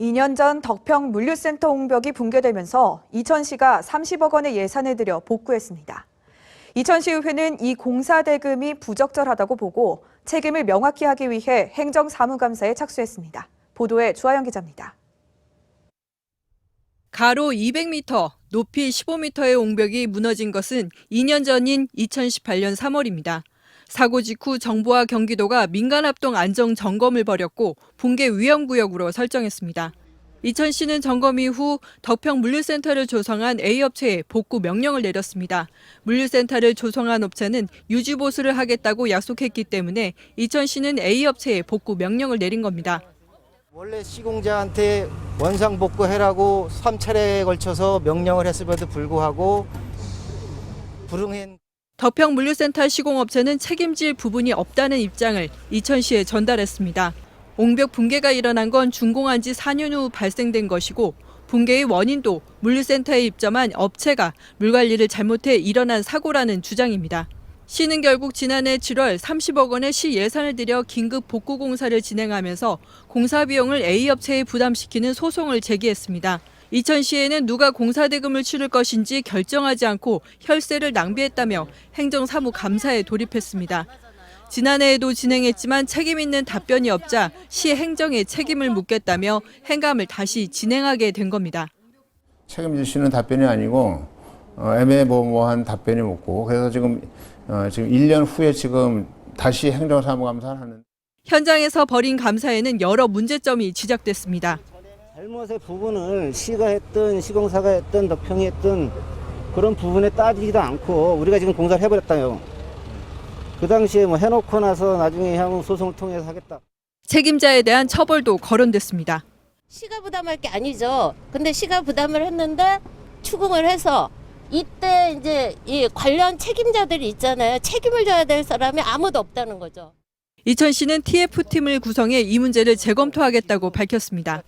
2년 전 덕평 물류센터 홍벽이 붕괴되면서 이천시가 30억 원의 예산을 들여 복구했습니다. 이천시의회는 이 공사 대금이 부적절하다고 보고 책임을 명확히 하기 위해 행정사무감사에 착수했습니다. 보도에 주하영 기자입니다. 가로 200m, 높이 15m의 옹벽이 무너진 것은 2년 전인 2018년 3월입니다. 사고 직후 정부와 경기도가 민간합동 안정 점검을 벌였고 붕괴 위험 구역으로 설정했습니다. 이천시는 점검 이후 덕평 물류센터를 조성한 A업체에 복구 명령을 내렸습니다. 물류센터를 조성한 업체는 유지 보수를 하겠다고 약속했기 때문에 이천시는 A업체에 복구 명령을 내린 겁니다. 원래 시공자한테 원상 복구해라고 3차례에 걸쳐서 명령을 했음에도 불구하고 불응한 덕평 물류센터 시공업체는 책임질 부분이 없다는 입장을 이천시에 전달했습니다. 옹벽 붕괴가 일어난 건 준공한 지 4년 후 발생된 것이고 붕괴의 원인도 물류센터에 입점한 업체가 물 관리를 잘못해 일어난 사고라는 주장입니다. 시는 결국 지난해 7월 30억 원의 시 예산을 들여 긴급 복구 공사를 진행하면서 공사 비용을 A업체에 부담시키는 소송을 제기했습니다. 이천시에는 누가 공사 대금을 치를 것인지 결정하지 않고 혈세를 낭비했다며 행정사무 감사에 돌입했습니다. 지난해에도 진행했지만 책임 있는 답변이 없자 시 행정에 책임을 묻겠다며 행감을 다시 진행하게 된 겁니다. 책임질 수 있는 답변이 아니고 어, 애매모호한 답변이 묻고 그래서 지금 어, 지금 1년 후에 지금 다시 행정사무 감사를 하는. 현장에서 벌인 감사에는 여러 문제점이 지적됐습니다. 잘못의 부분을 시가 했든 시공사가 했든 덕평이 했든 그런 부분에 따지지도 않고 우리가 지금 공사를 해버렸다요. 그 당시에 뭐 해놓고 나서 나중에 향후 소송을 통해서 하겠다. 책임자에 대한 처벌도 거론됐습니다. 시가 부담할 게 아니죠. 근데 시가 부담을 했는데 추궁을 해서 이때 이제 이 관련 책임자들이 있잖아요. 책임을 져야 될 사람이 아무도 없다는 거죠. 이천시는 TF팀을 구성해 이 문제를 재검토하겠다고 밝혔습니다.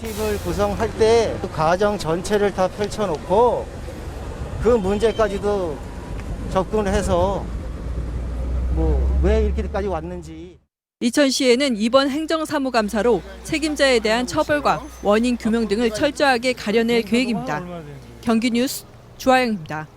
TF팀을 구성할 때 그 과정 전체를 다 펼쳐놓고 그 문제까지도 접근을 해서 뭐 왜 이렇게까지 왔는지 이천시에는 이번 행정사무감사로 책임자에 대한 처벌과 원인 규명 등을 철저하게 가려낼 계획입니다. 경기뉴스 주하영입니다.